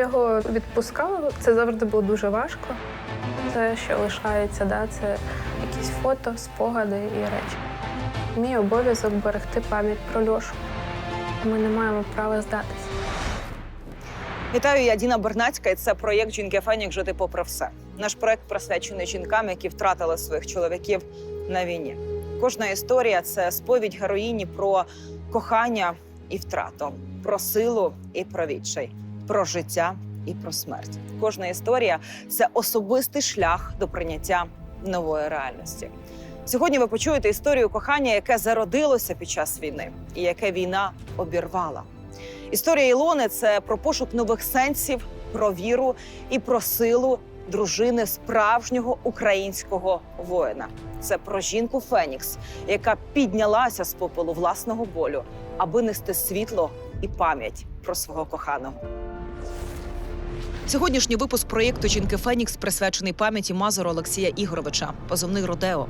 його відпускав, це завжди було дуже важко. Це, що лишається, да, це якісь фото, спогади і речі. Мій обов'язок берегти пам'ять про Льошу. Ми не маємо права здатися. Вітаю, я Діна Бернацька, і це проєкт Жінки Фенік Жити попри все. Наш проєкт присвячений жінкам, які втратили своїх чоловіків на війні. Кожна історія це сповідь героїні про кохання і втрату, про силу і про відчай, про життя і про смерть. Кожна історія це особистий шлях до прийняття нової реальності. Сьогодні ви почуєте історію кохання, яке зародилося під час війни, і яке війна обірвала. Історія Ілони це про пошук нових сенсів, про віру і про силу дружини справжнього українського воїна. Це про жінку Фенікс, яка піднялася з попелу власного болю, аби нести світло і пам'ять про свого коханого. Сьогоднішній випуск проєкту Жінки Фенікс присвячений пам'яті Мазура Олексія Ігоровича, позивний Родео.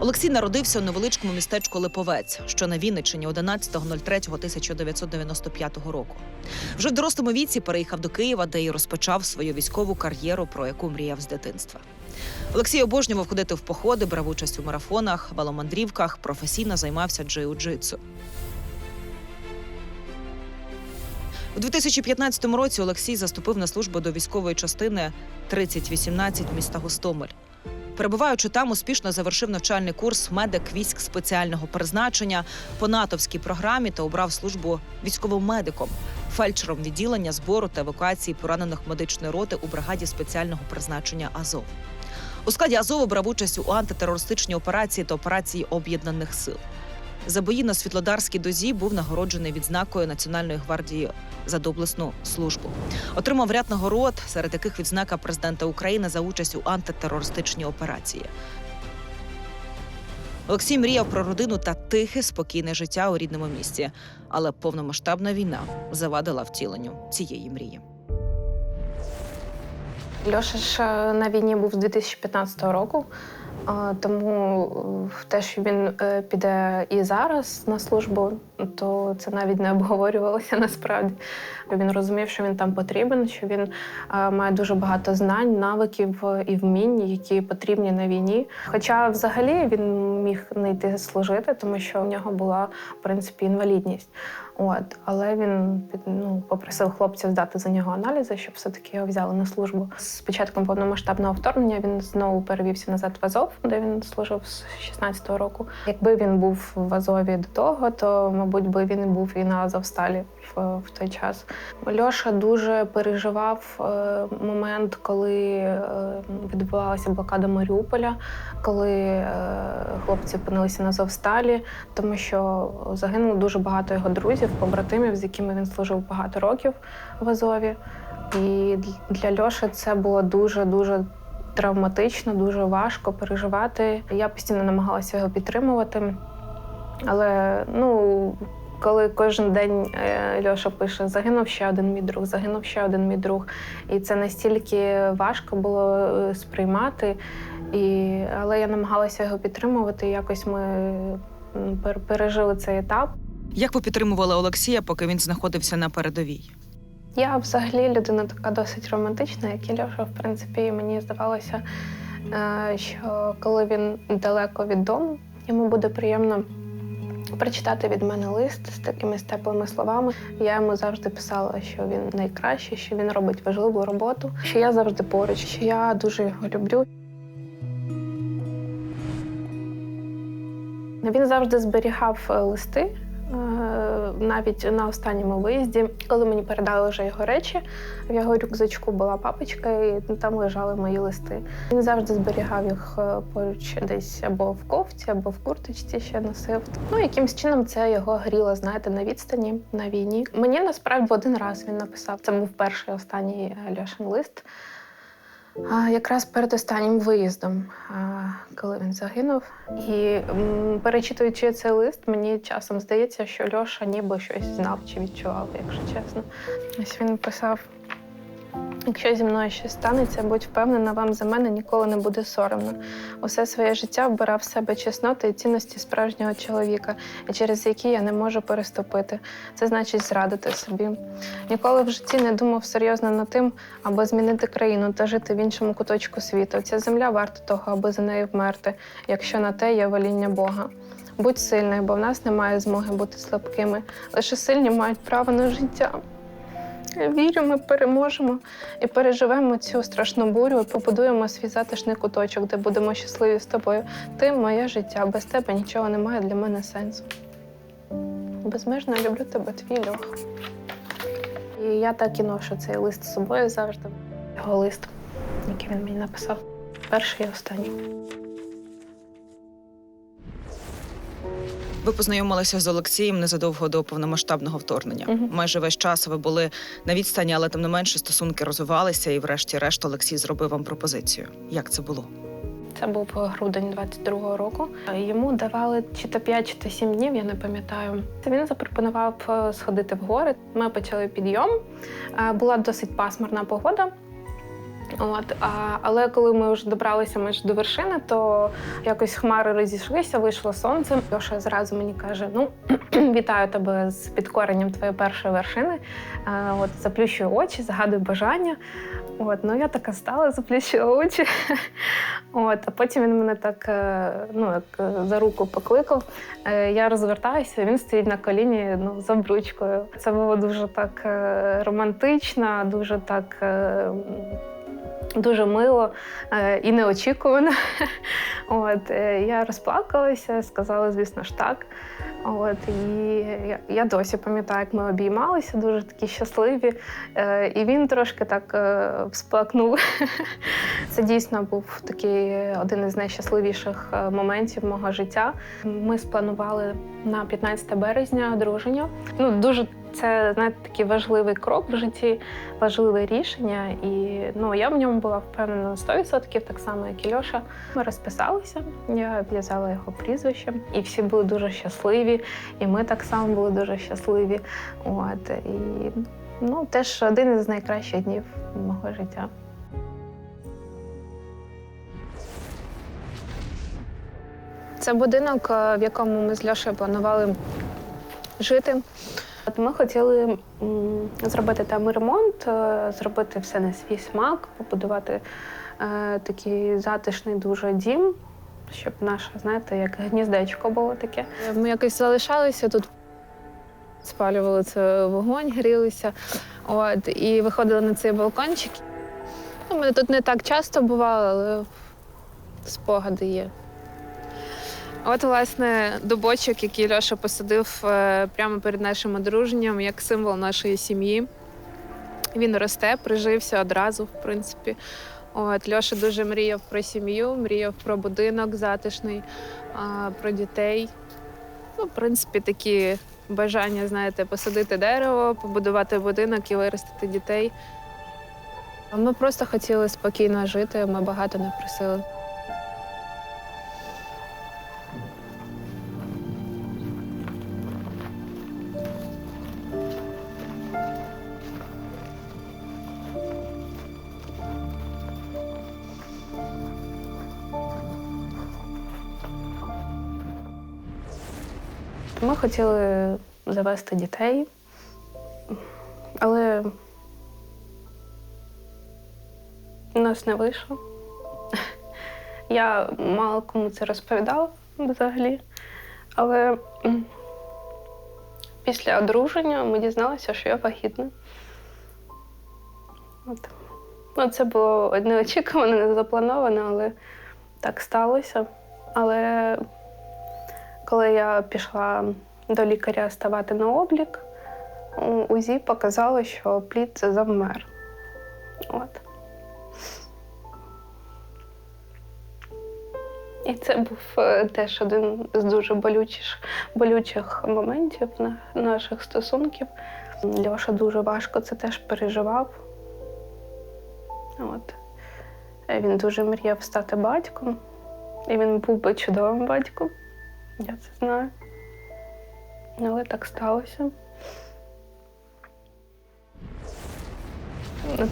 Олексій народився у невеличкому містечку Липовець, що на Вінниччині 11.03.1995 року. Вже в дорослому віці переїхав до Києва, де й розпочав свою військову кар'єру, про яку мріяв з дитинства. Олексій обожнював ходити в походи, брав участь у марафонах, веломандрівках, професійно займався джиу-джитсу. У 2015 році Олексій заступив на службу до військової частини 3018 міста Гостомель. Перебуваючи там, успішно завершив навчальний курс медик військ спеціального призначення по натовській програмі та обрав службу військовим медиком, фельдшером відділення збору та евакуації поранених медичної роти у бригаді спеціального призначення Азов. У складі Азову брав участь у антитерористичній операції та операції об'єднаних сил. За бої на Світлодарській дозі був нагороджений відзнакою Національної гвардії за доблесну службу. Отримав ряд нагород, серед яких відзнака президента України за участь у антитерористичній операції. Олексій мріяв про родину та тихе, спокійне життя у рідному місті, але повномасштабна війна завадила втіленню цієї мрії. Льоша ж е, на війні був з 2015 року, тому е, те, що він е, піде і зараз на службу, то це навіть не обговорювалося насправді. Він розумів, що він там потрібен, що він е, має дуже багато знань, навиків і вмінь, які потрібні на війні. Хоча, взагалі, він міг не йти служити, тому що у нього була в принципі інвалідність. От, але він ну, попросив хлопців здати за нього аналізи, щоб все-таки його взяли на службу. З початком повномасштабного вторгнення він знову перевівся назад в Азов, де він служив з 16-го року. Якби він був в Азові до того, то мабуть би він був і на Азовсталі в, в той час. Льоша дуже переживав е, момент, коли е, відбувалася блокада Маріуполя, коли е, хлопці опинилися на Азовсталі, тому що загинуло дуже багато його друзів, побратимів, з якими він служив багато років в Азові. І для Льоші це було дуже дуже травматично, дуже важко переживати. Я постійно намагалася його підтримувати. Але ну, коли кожен день е, Льоша пише Загинув ще один мій друг, загинув ще один мій друг. І це настільки важко було е, сприймати. І, але я намагалася його підтримувати. Якось ми пережили цей етап. Як ви підтримували Олексія, поки він знаходився на передовій? Я взагалі людина така досить романтична, як і Льоша. В принципі, і мені здавалося, е, що коли він далеко від дому, йому буде приємно прочитати від мене лист з такими теплими словами. Я йому завжди писала, що він найкращий, що він робить важливу роботу, що я завжди поруч, що я дуже його люблю. Він завжди зберігав е, листи. Е, Навіть на останньому виїзді, коли мені передали вже його речі, в його рюкзачку була папочка, і там лежали мої листи. Він завжди зберігав їх е, поруч десь або в кофті, або в курточці ще носив. Ну, якимсь чином це його гріло, знаєте, на відстані на війні. Мені насправді один раз він написав. Це був перший останній е, Льошин лист. Якраз перед останнім виїздом, коли він загинув. І перечитуючи цей лист, мені часом здається, що Льоша ніби щось знав чи відчував, якщо чесно. Ось він писав: Якщо зі мною щось станеться, будь впевнена, вам за мене ніколи не буде соромно. Усе своє життя вбирав в себе чесноти і цінності справжнього чоловіка, і через які я не можу переступити. Це значить зрадити собі. Ніколи в житті не думав серйозно над тим, аби змінити країну та жити в іншому куточку світу. Ця земля варта того, аби за нею вмерти, якщо на те є воління Бога. Будь сильною, бо в нас немає змоги бути слабкими. Лише сильні мають право на життя. Вірю, ми переможемо і переживемо цю страшну бурю і побудуємо свій затишний куточок, де будемо щасливі з тобою. Ти моє життя. Без тебе нічого немає для мене сенсу. Безмежно люблю тебе, твій Льох. І я так і ношу цей лист з собою завжди. Його лист, який він мені написав. Перший і останній. Ви познайомилися з Олексієм незадовго до повномасштабного вторгнення. Мгм. Майже весь час ви були на відстані, але тим не менше стосунки розвивалися, і врешті-решт Олексій зробив вам пропозицію. Як це було? Це був грудень 22-го року. Йому давали чи то 5, чи то 7 днів, я не пам'ятаю. Він запропонував е, сходити в гори. Ми почали підйом. Е, Була досить пасмурна погода. От, а, але коли ми вже добралися майже до вершини, то якось хмари розійшлися, вийшло сонце. Льоша зразу мені каже: Ну, вітаю тебе з підкоренням твоєї першої вершини. Е, От заплющую очі, загадую бажання. От, ну я така стала, заплющила очі. От, а потім він мене так е, ну, як е, за руку покликав. Е, Я розвертаюся, він стоїть на коліні ну, з обручкою. Це було дуже так романтично, дуже так. Дуже мило е, і неочікувано. От, е, я розплакалася, сказала, звісно ж, так. От, і я, досі пам'ятаю, як ми обіймалися, дуже такі щасливі. Е, і він трошки так всплакнув. Це дійсно був такий один із найщасливіших моментів мого життя. Ми спланували на 15 березня одруження. Ну, дуже це знаєте, такий важливий крок в житті, важливе рішення. І ну, я в ньому була впевнена на 100%, так само, як і Льоша. Ми розписалися, я в'язала його прізвище, і всі були дуже щасливі, і ми так само були дуже щасливі. От, і ну, теж один із найкращих днів мого життя. Це будинок, е, в якому ми з Льошею планували жити. От ми хотіли зробити там ремонт, е, зробити все на свій смак, побудувати е, такий затишний дуже дім, щоб наше, знаєте, як гніздечко було таке. Ми якось залишалися тут, спалювали це вогонь, грілися. От, і виходили на цей балкончик. Ну, Ми тут не так часто бували, але спогади є. От, власне, дубочок, який Льоша посадив е, прямо перед нашим одруженням, як символ нашої сім'ї. Він росте, прижився одразу, в принципі. От, Льоша дуже мріяв про сім'ю, мріяв про будинок затишний, про дітей. Ну, в принципі, такі бажання, знаєте, посадити дерево, побудувати будинок і виростити дітей. Ми просто хотіли спокійно жити, ми багато не просили. Хотіли завести дітей, але у нас не вийшло. Я мало кому це розповідала взагалі. Але після одруження ми дізналися, що я вагітна. От. Ну, це було неочікувано, не заплановано, але так сталося. Але коли я пішла до лікаря ставати на облік, УЗІ показало, що плід завмер. От. І це був е, теж один з дуже болючих, болючих моментів наших стосунків. Льоша дуже важко це теж переживав. От. Він дуже мріяв стати батьком, і він був би чудовим батьком. Я це знаю. Але так сталося.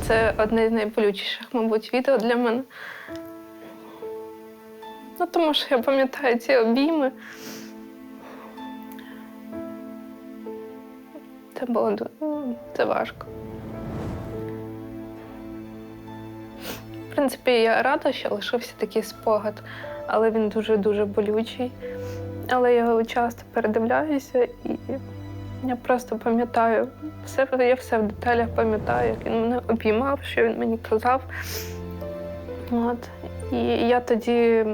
Це одне з найболючіших, мабуть, відео для мене. Ну, тому що я пам'ятаю ці обійми. Це було це важко. В принципі, я рада, що лишився такий спогад, але він дуже-дуже болючий. Але я часто передивляюся і я просто пам'ятаю все, я все в деталях пам'ятаю, як він мене обіймав, що він мені казав. От. І я тоді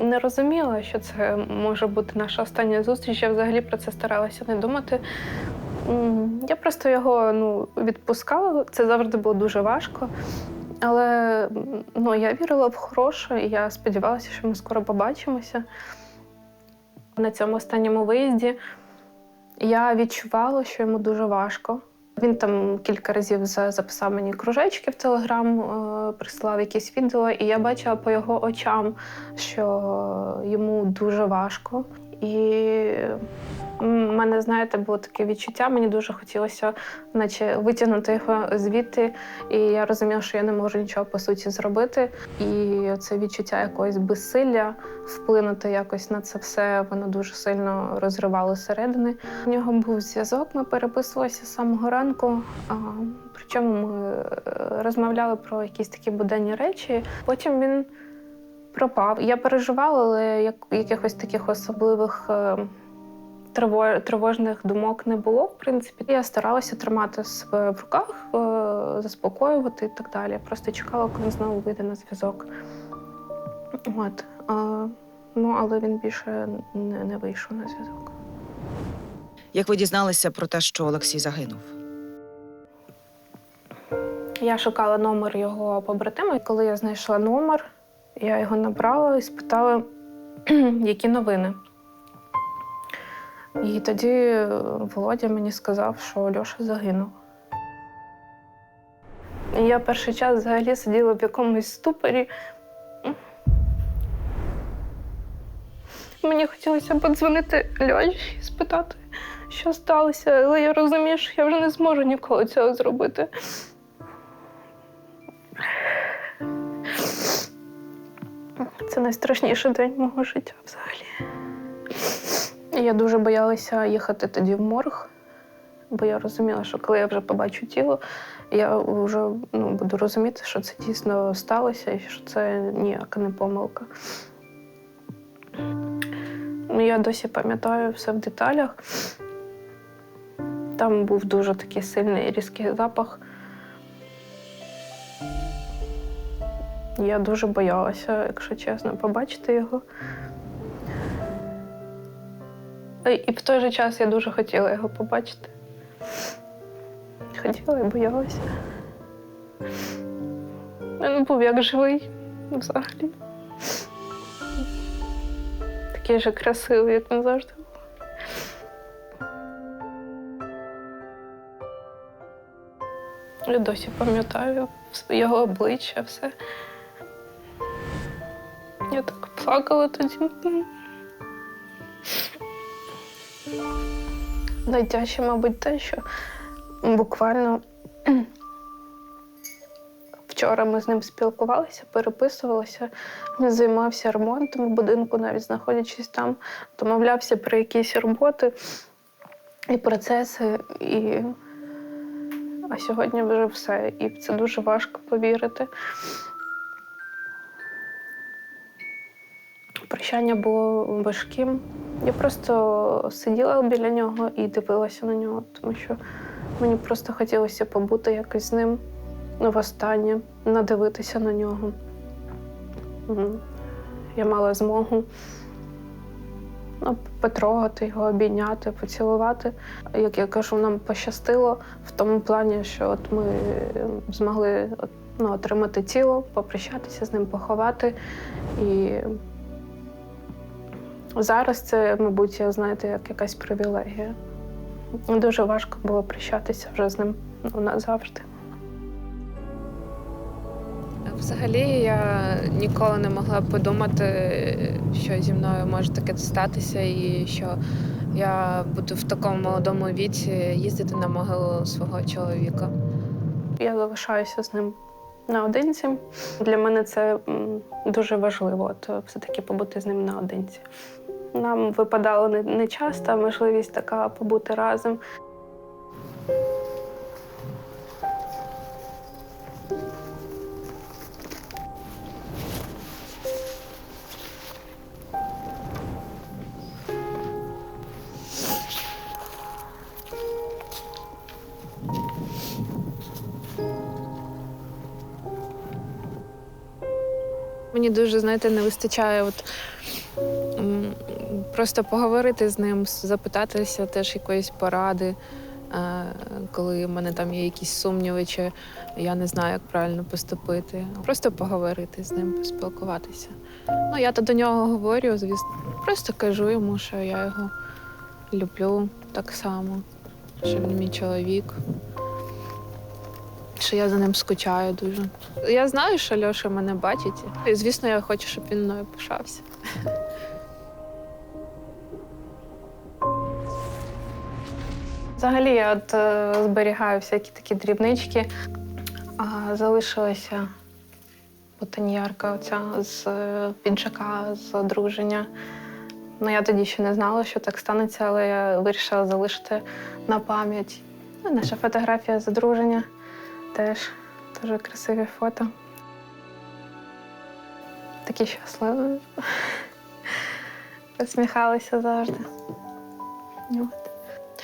не розуміла, що це може бути наша остання зустріч. Я взагалі про це старалася не думати. Я просто його ну, відпускала. Це завжди було дуже важко. Але ну, я вірила в хороше, і я сподівалася, що ми скоро побачимося. На цьому останньому виїзді я відчувала, що йому дуже важко. Він там кілька разів записав мені кружечки в Телеграм, е, прислав якісь відео, і я бачила по його очам, що йому дуже важко. І в мене, знаєте, було таке відчуття. Мені дуже хотілося, наче витягнути його звідти. І я розуміла, що я не можу нічого по суті зробити. І це відчуття якогось безсилля вплинути якось на це все, воно дуже сильно розривало середини. У нього був зв'язок, ми переписувалися з самого ранку. Причому ми е, розмовляли про якісь такі буденні речі. Потім він пропав. Я переживала, але як, якихось таких особливих. е, Тривожних думок не було, в принципі. Я старалася тримати себе в руках, е, заспокоювати і так далі. Просто чекала, коли знову вийде на зв'язок. От. Ну, але він більше не, не вийшов на зв'язок. Як ви дізналися про те, що Олексій загинув? Я шукала номер його побратима, коли я знайшла номер, я його набрала і спитала, які новини. І тоді е, Володя мені сказав, що Льоша загинув. Я перший час взагалі сиділа в якомусь ступорі. Мені хотілося подзвонити Льоші і спитати, що сталося, але я розумію, що я вже не зможу ніколи цього зробити. Це найстрашніший день мого життя взагалі. Я дуже боялася їхати тоді в морг, бо я розуміла, що коли я вже побачу тіло, я вже ну, буду розуміти, що це дійсно сталося і що це ніяка не помилка. Ну, Я досі пам'ятаю все в деталях. Там був дуже такий сильний різкий запах. Я дуже боялася, якщо чесно, побачити його. І- в той же час я дуже хотіла його побачити. Хотіла і боялася. Він був як живий взагалі. Такий же красивий, як він завжди був. Я досі пам'ятаю його обличчя, все. Плакала тоді. Найтяжче, мабуть, те, що буквально вчора ми з ним спілкувалися, переписувалися. Займався ремонтом у будинку, навіть знаходячись там, домовлявся про якісь роботи і процеси. І... А сьогодні вже все. І це дуже важко повірити. Прощання було важким. Я просто сиділа біля нього і дивилася на нього, тому що мені просто хотілося побути якось з ним ну, востаннє, надивитися на нього. Я мала змогу ну, потрогати його, обійняти, поцілувати. Як я кажу, нам пощастило в тому плані, що от ми змогли ну, отримати тіло, попрощатися з ним, поховати. І зараз це, мабуть, я, знаєте, як якась привілегія. Дуже важко було прощатися вже з ним ну, назавжди. Взагалі я ніколи не могла подумати, що зі мною може таке статися, і що я буду в такому молодому віці їздити на могилу свого чоловіка. я залишаюся з ним наодинці. Для мене це дуже важливо, от, е, все-таки побути з ним наодинці. Нам випадало не, часто можливість така побути разом. Мені дуже, знаєте, не вистачає от, просто поговорити з ним, запитатися теж якоїсь поради, е, коли в мене там є якісь сумніви, чи я не знаю, як правильно поступити. Просто поговорити з ним, поспілкуватися. Ну, я то до нього говорю, звісно. Просто кажу йому, що я його люблю так само, що він мій чоловік. Що я за ним скучаю дуже. Я знаю, що Льоша мене бачить. І, звісно, я хочу, щоб він мною пишався. Взагалі, я от е, зберігаю всякі такі дрібнички. А, залишилася бутоньярка оця з е, піджака, з одруження. Ну, я тоді ще не знала, що так станеться, але я вирішила залишити на пам'ять. Ну, наша фотографія з одруження теж дуже красиві фото. Такі щасливі. Посміхалися завжди. От.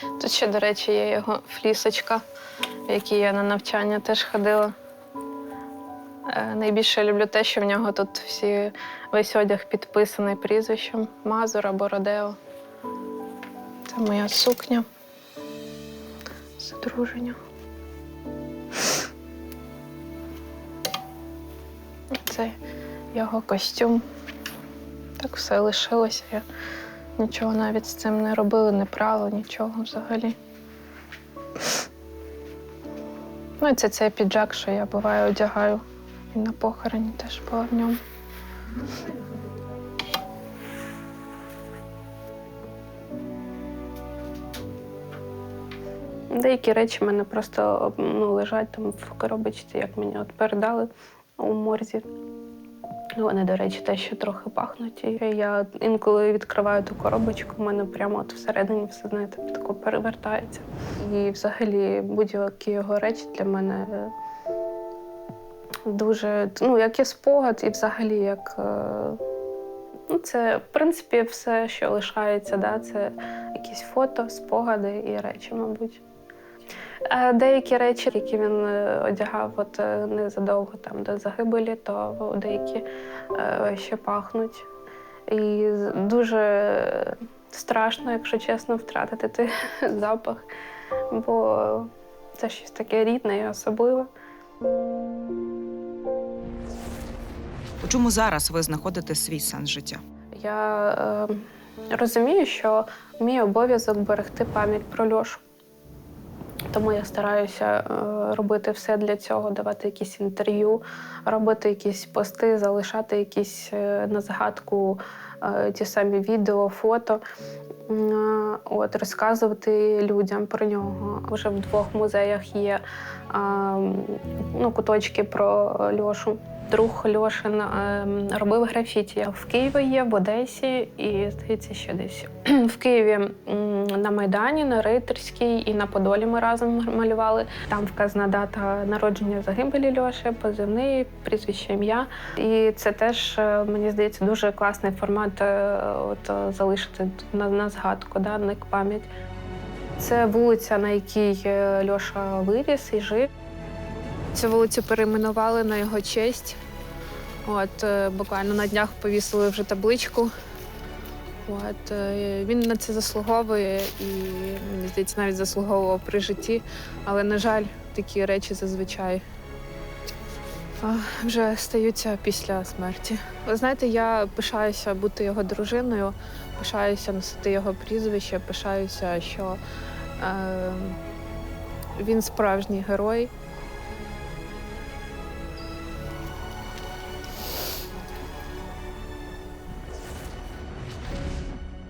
Тут ще, до речі, є його флісочка, в якій я на навчання теж ходила. Е, Найбільше люблю те, що в нього тут всі весь одяг підписаний прізвищем Мазур або Родео. Це моя сукня з одруження. Це його костюм. Так все лишилося. Нічого навіть з цим не робила, не прала, нічого взагалі. Ну і це цей піджак, що я буває одягаю. І на похороні теж була в ньому. Деякі речі в мене просто ну, лежать там в коробочці, як мені от передали у морзі. Вони, до речі, те, що трохи пахнуть. І я інколи відкриваю ту коробочку, в мене прямо от всередині все знаєте, тако перевертається. І взагалі будь-які його речі для мене е, дуже, ну, як і спогад, і взагалі як. е, Ну, це, в принципі, все, що лишається, да? це якісь фото, спогади і речі, мабуть. Е, Деякі речі, які він е, одягав от е, незадовго там до загибелі, то деякі ще пахнуть. І дуже страшно, якщо чесно, втратити той запах, бо це щось таке рідне і особливе. У чому зараз ви знаходите свій сенс життя? Я е, розумію, що мій обов'язок берегти пам'ять про Льошу. Тому я стараюся е, робити все для цього, давати якісь інтерв'ю, робити якісь пости, залишати якісь е, на згадку е, ті самі відео, фото. От, розказувати людям про нього. Вже в двох музеях є ну, куточки про Льошу. Друг Льошин е, робив графіті. В Києві є, в Одесі і, здається, ще десь. В Києві на Майдані, на Рейтерській і на Подолі ми разом малювали. Там вказана дата народження загибелі Льоші, позивний, прізвище ім'я. І це теж, е, мені здається, дуже класний формат е, от, е, залишити на, на згадку, да, на пам'ять. Це вулиця, на якій Льоша виріс і жив. Цю вулицю перейменували на його честь. От, е, буквально на днях повісили вже табличку. От, е, він на це заслуговує і, мені здається, навіть заслуговував при житті. Але, на жаль, такі речі зазвичай вже стаються після смерті. Ви знаєте, я пишаюся бути його дружиною, пишаюся носити його прізвище, пишаюся, що е, він справжній герой.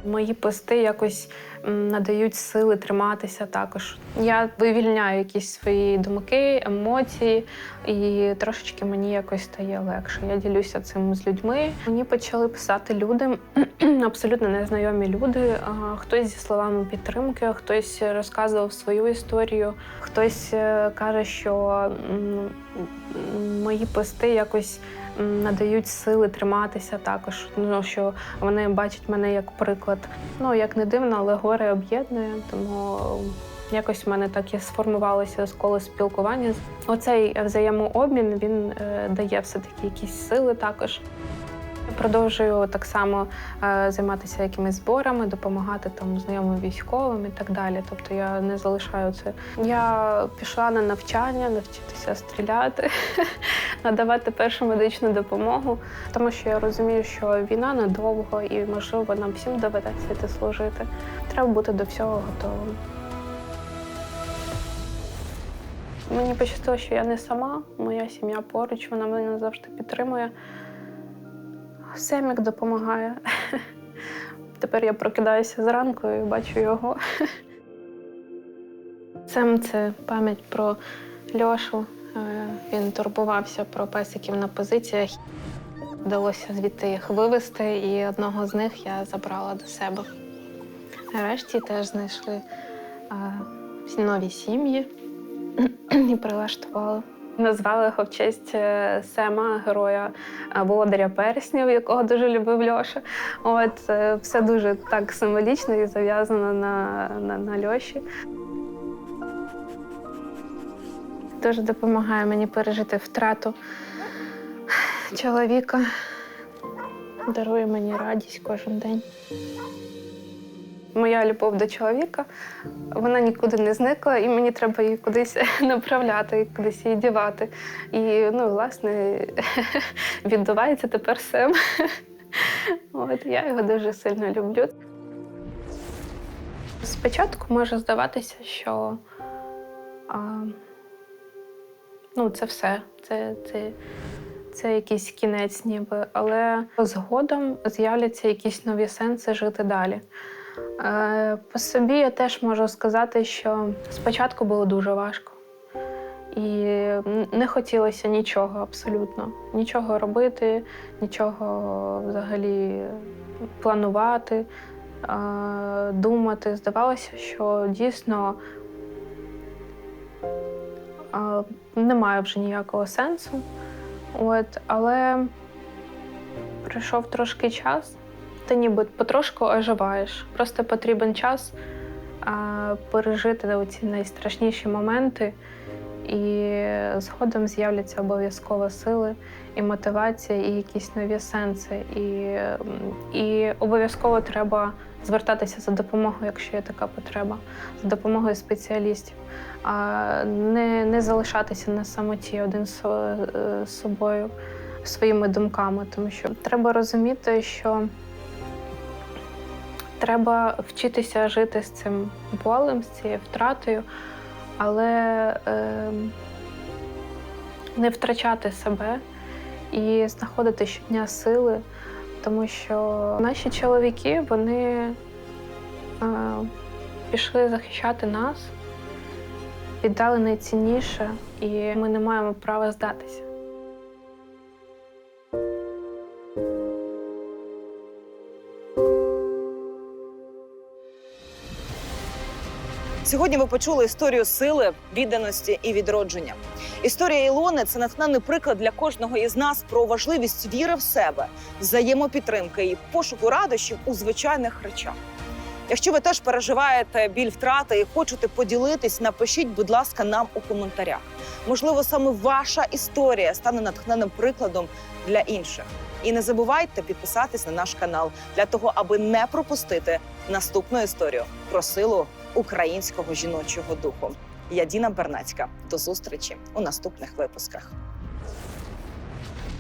Мої пости якось надають сили триматися також. Я вивільняю якісь свої думки, емоції, і трошечки мені якось стає легше. Я ділюся цим з людьми. Мені почали писати люди, абсолютно незнайомі люди. Хтось зі словами підтримки, хтось розказував свою історію, хтось е, каже, що мої пости якось надають сили триматися також. Ну що вони бачать мене як приклад. Ну як не дивно, але горе об'єднує, тому якось в мене так і сформувалося коло спілкування. Оцей взаємообмін він е, дає все таки якісь сили також. Продовжую так само е, займатися якимись зборами, допомагати там знайомим військовим і так далі. Тобто я не залишаю це. Я пішла на навчання, навчитися стріляти, надавати першу медичну допомогу, тому що я розумію, що війна недовго і можливо нам всім доведеться йти служити. Треба бути до всього готовим. Мені пощастило, що я не сама, моя сім'я поруч, вона мене завжди підтримує. Семік допомагає. Тепер я прокидаюся зранку і бачу його. Сем це пам'ять про Льошу. Е, Він турбувався про песиків на позиціях. Вдалося звідти їх вивезти, і одного з них я забрала до себе. Решті теж знайшли е, нові сім'ї і прилаштували. Назвали його в честь е, Сема, героя е, володаря перснів, якого дуже любив Льоша. От е, все дуже так символічно і зав'язано на, на, на Льоші. Дуже допомагає мені пережити втрату чоловіка. Дарує мені радість кожен день. Моя любов до чоловіка, вона нікуди не зникла, і мені треба її кудись направляти, кудись її дівати. І, ну, власне, відбувається тепер Сем. От, я його дуже сильно люблю. Спочатку може здаватися, що а, ну, це все. Це, це, це якийсь кінець, ніби. Але згодом з'являться якісь нові сенси жити далі. Е, По собі я теж можу сказати, що спочатку було дуже важко. І не хотілося нічого абсолютно. Нічого робити, нічого взагалі планувати, е, думати. Здавалося, що дійсно е, немає вже ніякого сенсу. От, але пройшов трошки час, ти ніби потрошку оживаєш. Просто потрібен час а, пережити оці найстрашніші моменти, і згодом з'являться обов'язково сили і мотивація, і якісь нові сенси. І, і обов'язково треба звертатися за допомогою, якщо є така потреба, за допомогою спеціалістів. А не, не залишатися на самоті один з е, з собою, своїми думками, тому що треба розуміти, що треба вчитися жити з цим болем, з цією втратою, але е, не втрачати себе і знаходити щодня сили, тому що наші чоловіки вони е, пішли захищати нас, віддали найцінніше, і ми не маємо права здатися. Сьогодні ви почули історію сили, відданості і відродження. Історія Ілони це натхненний приклад для кожного із нас про важливість віри в себе, взаємопідтримки і пошуку радощів у звичайних речах. Якщо ви теж переживаєте біль втрати і хочете поділитись, напишіть, будь ласка, нам у коментарях. Можливо, саме ваша історія стане натхненним прикладом для інших. І не забувайте підписатись на наш канал для того, аби не пропустити наступну історію про силу українського жіночого духу. Я Діна Бернацька. До зустрічі у наступних випусках.